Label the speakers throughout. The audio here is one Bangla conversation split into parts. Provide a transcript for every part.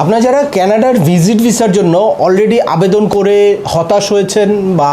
Speaker 1: আপনারা যারা ক্যানাডার ভিজিট ভিসার জন্য অলরেডি আবেদন করে হতাশ হয়েছেন বা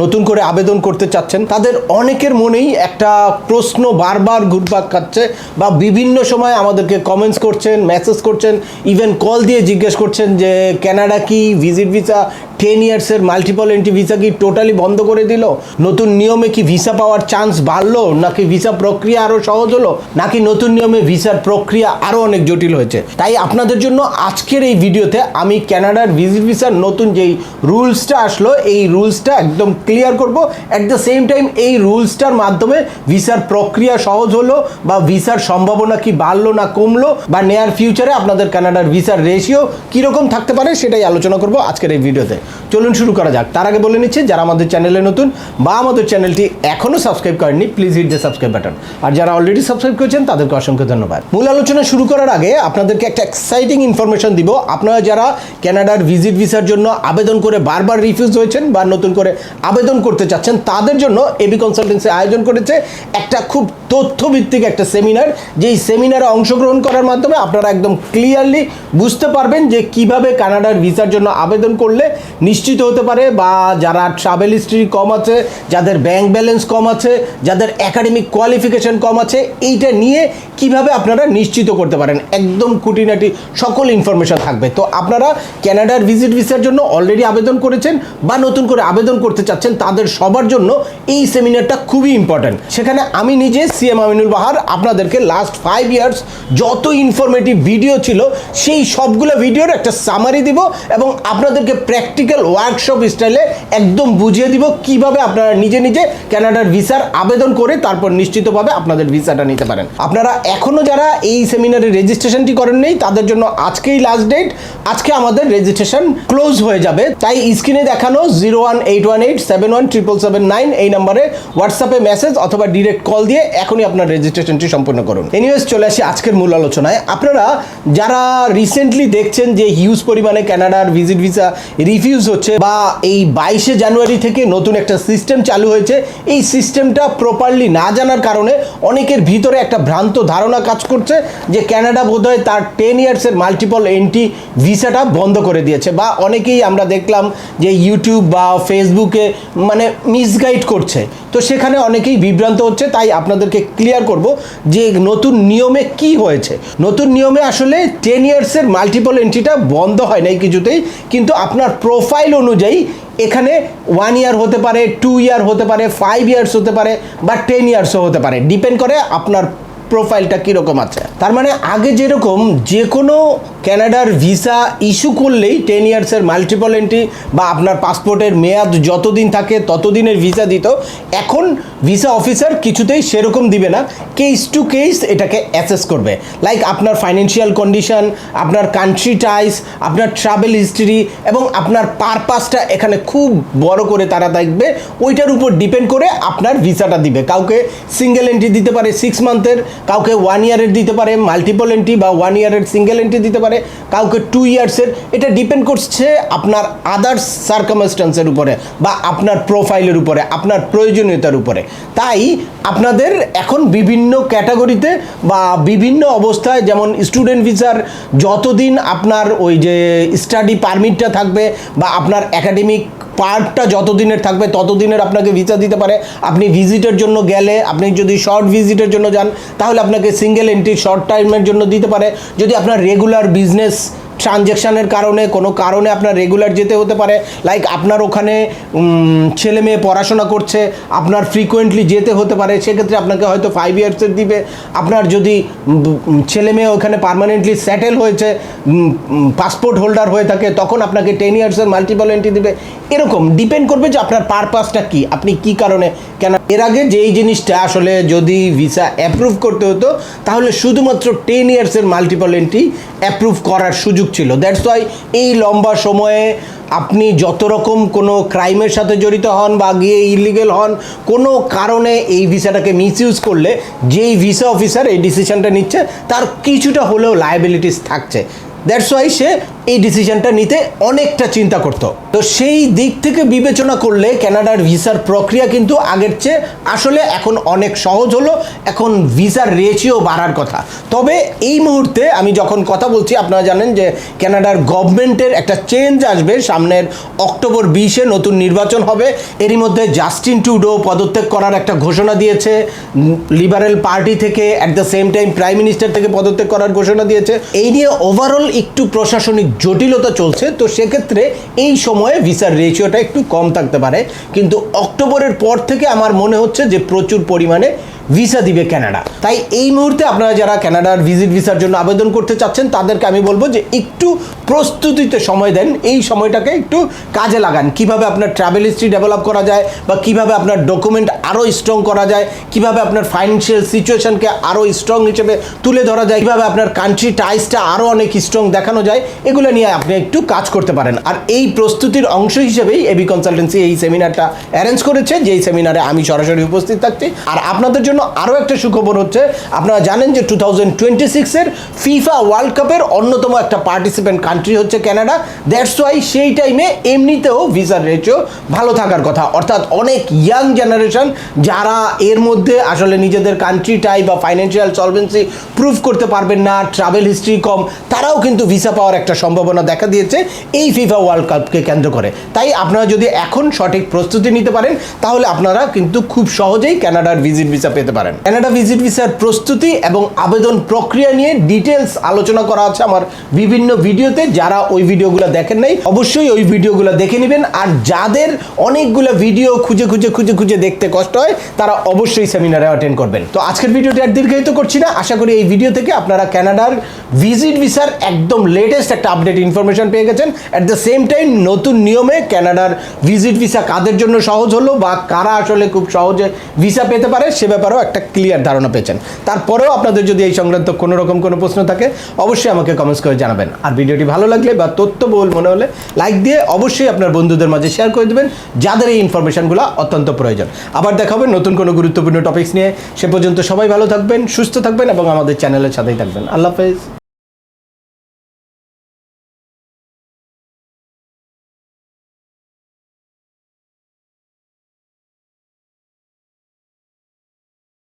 Speaker 1: নতুন করে আবেদন করতে চাচ্ছেন, তাদের অনেকের মনেই একটা প্রশ্ন বারবার ঘুরপাক খাচ্ছে বা বিভিন্ন সময় আমাদেরকে কমেন্টস করছেন মেসেজ করছেন ইভেন কল দিয়ে জিজ্ঞেস করছেন যে, ক্যানাডা কি ভিজিট ভিসা টেন ইয়ার্সের মাল্টিপল এন্ট্রি ভিসা কি টোটালি বন্ধ করে দিল? নতুন নিয়মে কি ভিসা পাওয়ার চান্স বাড়লো? নাকি ভিসা প্রক্রিয়া আরও সহজ হলো? নাকি নতুন নিয়মে ভিসার প্রক্রিয়া আরও অনেক জটিল হয়েছে? তাই আপনাদের জন্য আজকের এই ভিডিওতে আমি ক্যানাডার ভিজিট ভিসার নতুন যেই রুলসটা আসলো, এই রুলসটা একদম ক্লিয়ার করব। অ্যাট দ্য সেম টাইম এই রুলসটার মাধ্যমে ভিসার প্রক্রিয়া সহজ হলো বা ভিসার সম্ভাবনা কি বাড়লো না কমলো বা নেয়ার ফিউচারে আপনাদের কানাডার ভিসার রেশিও কীরকম থাকতে পারে সেটাই আলোচনা করব আজকের এই ভিডিওতে। চলুন শুরু করা যাক। তার আগে বলে নিচ্ছি, যারা আমাদের চ্যানেলে নতুন বা আমাদের চ্যানেলটি এখনও সাবস্ক্রাইব করেননি please hit the subscribe button আর যারা অলরেডি সাবস্ক্রাইব করেছেন, তাদেরকে অসংখ্য ধন্যবাদ। মূল আলোচনা শুরু করার আগে আপনাদেরকে একটা এক্সাইটিং ইনফরমেশন দিব। আপনারা যারা ক্যানাডার ভিজিট ভিসার জন্য আবেদন করে বারবার রিফিউজ হয়েছেন বা নতুন করে আবেদন করতে চাচ্ছেন, তাদের জন্য এবি কনসালটেন্সি আয়োজন করেছে একটা খুব তথ্যভিত্তিক একটা সেমিনার যেই সেমিনারে অংশগ্রহণ করার মাধ্যমে আপনারা একদম ক্লিয়ারলি বুঝতে পারবেন যে কীভাবে কানাডার ভিসার জন্য আবেদন করলে নিশ্চিত হতে পারে বা যারা ট্রাভেল হিস্ট্রি কম আছে, যাদের ব্যাংক ব্যালেন্স কম আছে, যাদের একাডেমিক কোয়ালিফিকেশন কম আছে, এইটা নিয়ে কীভাবে আপনারা নিশ্চিত করতে পারেন? একদম খুঁটিনাটি সকল ইনফরমেশন থাকবে। তো আপনারা ক্যানাডার ভিজিট ভিসার জন্য অলরেডি আবেদন করেছেন বা নতুন করে আবেদন করতে চাচ্ছেন, তাদের সবার জন্য এই সেমিনারটা খুবই ইম্পর্ট্যান্ট সেখানে আমি নিজে সিএম আমিনুল বাহার, আপনাদেরকে লাস্ট ফাইভ ইয়ার্স যত ইনফরমেটিভ ভিডিও ছিল, সেই সবগুলো ভিডিওর একটা সামারি দিব এবং আপনাদেরকে প্র্যাকটিক্যাল ওয়ার্কশপ স্টাইলে একদম বুঝিয়ে দিব কীভাবে আপনারা নিজে নিজে ক্যানাডার ভিসার আবেদন করে তারপর নিশ্চিতভাবে আপনাদের ভিসাটা নিতে পারেন। আপনারা এখনও যারা এই সেমিনারে রেজিস্ট্রেশনটি করেন নেই, তাদের জন্য আজকেই লাস্ট ডেট আজকে আমাদের রেজিস্ট্রেশন ক্লোজ হয়ে যাবে। তাই স্ক্রিনে দেখানো zero one eight one eight seven one triple seven nine এই নম্বরে হোয়াটসঅ্যাপে মেসেজ অথবা ডিরেক্ট কল দিয়ে এখনই আপনার রেজিস্ট্রেশনটি সম্পূর্ণ করুন। এনিওয়েজ চলে আসি আজকের মূল আলোচনায়। আপনারা যারা রিসেন্টলি দেখছেন যে হিউজ পরিমাণে ক্যানাডার ভিজিট ভিসা রিফিউজ হচ্ছে বা এই বাইশে জানুয়ারি থেকে নতুন একটা সিস্টেম চালু হয়েছে। এই সিস্টেমটা প্রপারলি না জানার কারণে অনেকের ভিতরে একটা ভ্রান্ত ধারণা কাজ করছে যে ক্যানাডা বোধহয় তার টেন ইয়ার্সের মাল্টিপল এন্ট্রি ভিসাটা বন্ধ করে দিয়েছে বা অনেকেই আমরা দেখলাম যে ইউটিউব বা ফেসবুকে মানে মিসগাইড করছে। তো সেখানে অনেকেই বিভ্রান্ত হচ্ছে, তাই আপনাদেরকে ক্লিয়ার করব যে নতুন নিয়মে কি হয়েছে। নতুন নিয়মে আসলে টেন ইয়ার্সের মাল্টিপল এন্ট্রিটা বন্ধ হয় নাই কিছুতেই, কিন্তু আপনার প্রোফাইল অনুযায়ী এখানে ওয়ান ইয়ার হতে পারে টু ইয়ার হতে পারে ফাইভ ইয়ার্স হতে পারে বা টেন ইয়ার্সও হতে পারে। ডিপেন্ড করে আপনার প্রোফাইলটা কীরকম আছে। তার মানে আগে যেরকম যে কোনো ক্যানাডার ভিসা ইস্যু করলেই টেন ইয়ার্সের মাল্টিপল এন্ট্রি বা আপনার পাসপোর্টের মেয়াদ যতদিন থাকে ততদিনের ভিসা দিত, এখন ভিসা অফিসার কিছুতেই সেরকম দিবে না। কেস টু কেস এটাকে অ্যাসেস করবে। লাইক আপনার ফাইন্যান্সিয়াল কন্ডিশন আপনার কান্ট্রি টাইস আপনার ট্রাভেল হিস্ট্রি এবং আপনার পারপাসটা এখানে খুব বড় করে তারা দেখবে। ওইটার উপর ডিপেন্ড করে আপনার ভিসাটা দিবে। কাউকে সিঙ্গেল এন্ট্রি দিতে পারে সিক্স মান্থের কাউকে ওয়ান ইয়ারের দিতে পারে মাল্টিপল এন্ট্রি বা ওয়ান ইয়ারের সিঙ্গেল এন্ট্রি দিতে পারে, কাউকে টু ইয়ার্সের এটা ডিপেন্ড করছে আপনার আদার্স সার্কামস্টান্সের উপরে বা আপনার প্রোফাইলের উপরে, আপনার প্রয়োজনীয়তার উপরে। তাই আপনাদের এখন বিভিন্ন ক্যাটাগরিতে বা বিভিন্ন অবস্থায় যেমন স্টুডেন্ট ভিসার যতদিন আপনার ওই যে স্টাডি পারমিটটা থাকবে বা আপনার একাডেমিক পার্টটা যতদিনের থাকবে ততদিনের আপনাকে ভিসা দিতে পারে। আপনি ভিজিটের জন্য গেলে, আপনি যদি শর্ট ভিজিটের জন্য যান, তাহলে আপনাকে সিঙ্গেল এন্ট্রি শর্ট টাইমের জন্য দিতে পারে। যদি আপনার রেগুলার বিজনেস ট্রানজ্যাকশানের কারণে, কোনো কারণে আপনার রেগুলার যেতে হতে পারে। লাইক আপনার ওখানে ছেলে মেয়ে পড়াশোনা করছে, আপনার ফ্রিকোয়েন্টলি যেতে হতে পারে, সেক্ষেত্রে আপনাকে হয়তো ফাইভ ইয়ার্সের দিবে। আপনার যদি ছেলে মেয়ে ওখানে পার্মানেন্টলি সেটেল হয়েছে পাসপোর্ট হোল্ডার হয়ে থাকে, তখন আপনাকে টেন ইয়ার্সের মাল্টিপল এন্ট্রি দিবে। এরকম ডিপেন্ড করবে যে আপনার পারপাসটা কি, আপনি কি কারণে, কেন? এর আগে যেই জিনিসটা আসলে যদি ভিসা অ্যাপ্রুভ করতে হতো, তাহলে শুধুমাত্র টেন ইয়ার্সের মাল্টিপল এন্ট্রি অ্যাপ্রুভ করার সুযোগ ছিল। দ্যাটস ওয়াই এই লম্বা সময়ে আপনি যত রকম কোনো ক্রাইমের সাথে জড়িত হন বা গিয়ে ইলিগেল হন, কোনো কারণে এই ভিসাটাকে মিসইউজ করলে যেই ভিসা অফিসার এই ডিসিশনটা নিচ্ছে, তার কিছুটা হলেও লায়াবিলিটিস থাকছে। দ্যাটস ওয়াই সে এই ডিসিশনটা নিতে অনেকটা চিন্তা করত। তো সেই দিক থেকে বিবেচনা করলে কানাডার ভিসার প্রক্রিয়া কিন্তু আগের চেয়ে আসলে এখন অনেক সহজ হলো, এখন ভিসার রেশিও বাড়ার কথা। তবে এই মুহূর্তে আমি যখন কথা বলছি, আপনারা জানেন যে কানাডার গভর্নমেন্টের একটা চেঞ্জ আসবে, সামনের অক্টোবর বিশে নতুন নির্বাচন হবে। এরই মধ্যে জাস্টিন টুডো পদত্যাগ করার একটা ঘোষণা দিয়েছে লিবারেল পার্টি থেকে at the same time prime minister থেকে পদত্যাগ করার ঘোষণা দিয়েছে। এই নিয়ে ওভারঅল একটু প্রশাসনিক জটিলতা চলছে, তো সেক্ষেত্রে এই সময়ে ভিসার রেশিওটা একটু কম থাকতে পারে। কিন্তু অক্টোবরের পর থেকে আমার মনে হচ্ছে যে প্রচুর পরিমাণে ভিসা দিবে কানাডা তাই এই মুহূর্তে আপনারা যারা কানাডার ভিজিট ভিসার জন্য আবেদন করতে চাচ্ছেন, তাদেরকে আমি বলব যে একটু প্রস্তুতিতে সময় দেন, এই সময়টাকে একটু কাজে লাগান। কীভাবে আপনার ট্রাভেল হিস্ট্রি ডেভেলপ করা যায় বা কীভাবে আপনার ডকুমেন্ট আরও স্ট্রং করা যায়, কীভাবে আপনার ফাইন্যান্সিয়াল সিচুয়েশনকে আরও স্ট্রং হিসেবে তুলে ধরা যায়, কীভাবে আপনার কান্ট্রি টাইসটা আরও অনেক স্ট্রং দেখানো যায়, এগুলো নিয়ে আপনি একটু কাজ করতে পারেন। আর এই প্রস্তুতির অংশ হিসেবেই এবি কনসালটেন্সি এই সেমিনারটা অ্যারেঞ্জ করেছে, যেই সেমিনারে আমি সরাসরি উপস্থিত থাকছি। আর আপনাদের জন্য আরও একটা সুখবর হচ্ছে। আপনারা জানেন যে টু থাউজেন্ড টোয়েন্টি সিক্সের ফিফা ওয়ার্ল্ড কাপের অন্যতম একটা পার্টিসিপেন্ট কান্ট্রি হচ্ছে কানাডা দ্যাটস ওয়াই সেই টাইমে এমনিতেও ভিসার রেচিও ভালো থাকার কথা। অর্থাৎ অনেক ইয়াং জেনারেশন যারা এর মধ্যে আসলে নিজেদের কান্ট্রি টাই বা ফাইন্যান্সিয়াল সলভেন্সি প্রুভ করতে পারবেন না ট্রাভেল হিস্ট্রি কম, তারাও কিন্তু ভিসা পাওয়ার একটা সম্ভাবনা দেখা দিয়েছে এই ফিফা ওয়ার্ল্ড কাপকে কেন্দ্র করে। তাই আপনারা যদি এখন সঠিক প্রস্তুতি নিতে পারেন, তাহলে আপনারা কিন্তু খুব সহজেই কানাডার ভিজিট ভিসা পেতে পারেন। কানাডা ভিজিট ভিসার প্রস্তুতি এবং আবেদন প্রক্রিয়া নিয়ে ডিটেলস আলোচনা করা আছে আমার বিভিন্ন ভিডিওতে। যারা ওই ভিডিওগুলো দেখেন নাই, অবশ্যই ওই ভিডিওগুলো দেখে নেবেন। আর যাদের অনেকগুলো ভিডিও খুঁজে খুঁজে খুঁজে খুঁজে দেখতে কষ্ট হয়, তারা অবশ্যই সেমিনারে অ্যাটেন্ড করবেন। তো আজকের ভিডিওটি আর দীর্ঘায়িত করছি না। আশা করি এই ভিডিও থেকে আপনারা কানাডার ভিজিট ভিসার একদম লেটেস্ট একটা আপডেট ইনফরমেশন পেয়ে গেছেন। অ্যাট দ্য সেম টাইম নতুন নিয়মে কানাডার ভিজিট ভিসা কাদের জন্য সহজ হলো বা কারা আসলে খুব সহজে ভিসা পেতে পারে, সে ব্যাপারেও একটা ক্লিয়ার ধারণা পেয়েছেন। তারপরেও আপনাদের যদি এই সংক্রান্ত কোনো রকম কোনো প্রশ্ন থাকে, অবশ্যই আমাকে কমেন্টস করে জানাবেন। আর ভিডিওটি ভালো লাগলে বা তথ্যবহুল মনে হলে লাইক দিয়ে অবশ্যই আপনার বন্ধুদের মাঝে শেয়ার করে দেবেন, যাদের এই ইনফরমেশনগুলো অত্যন্ত প্রয়োজন। আবার দেখাবে নতুন কোনো গুরুত্বপূর্ণ টপিক্স নিয়ে। সে পর্যন্ত সবাই ভালো থাকবেন, সুস্থ থাকবেন এবং আমাদের চ্যানেলের সাথেই থাকবেন। আল্লাহ হাফেজ।